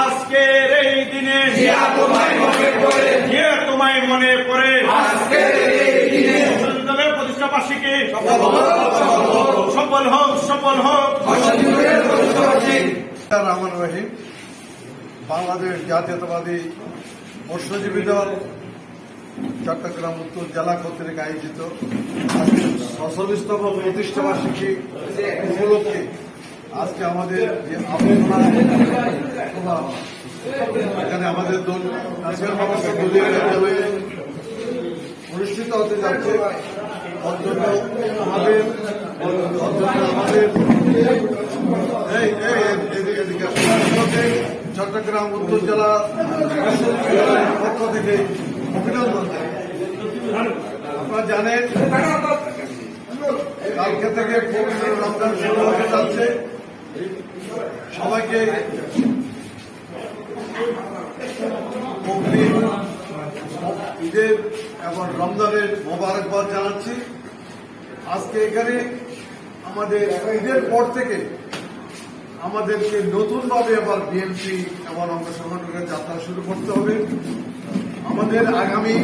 আজকের এই দিনে তোমায় মনে পড়ে। তোমায় মনে পড়ে। আজকের এই দিনে প্রতিষ্ঠা বার্ষিকী সফল হোক সফল হোক। রহমান রহিম। বাংলাদেশ জাতীয়তাবাদী মৎস্যজীবী দল, চট্টগ্রাম উত্তর জেলা কর্তৃক আয়োজিত সশরিস্তম প্রতিষ্ঠা বার্ষিকী উপলক্ষে আজকে আমাদের যে আলোচনা এখানে আমাদের অনুষ্ঠিত হতে যাচ্ছে। অন্তত আমাদের অন্তত আমাদের এই এই এদিকে এদিকে আপনাদেরকে চট্টগ্রাম উত্তর জেলা পক্ষ থেকে অভিনন্দন। আপনারা জানেন, কালকে থেকে রমজান শুরু হতে যাচ্ছে সবাইকে ঈদের এবং রমজানের মোবারকবাদ জানাচ্ছি আজকে এখানে আমাদের ঈদের পর থেকে আমাদেরকে নতুনভাবে আবার বিএনপি এবং অঙ্গ সংগঠনের যাত্রা শুরু করতে হবে। আমাদের আগামী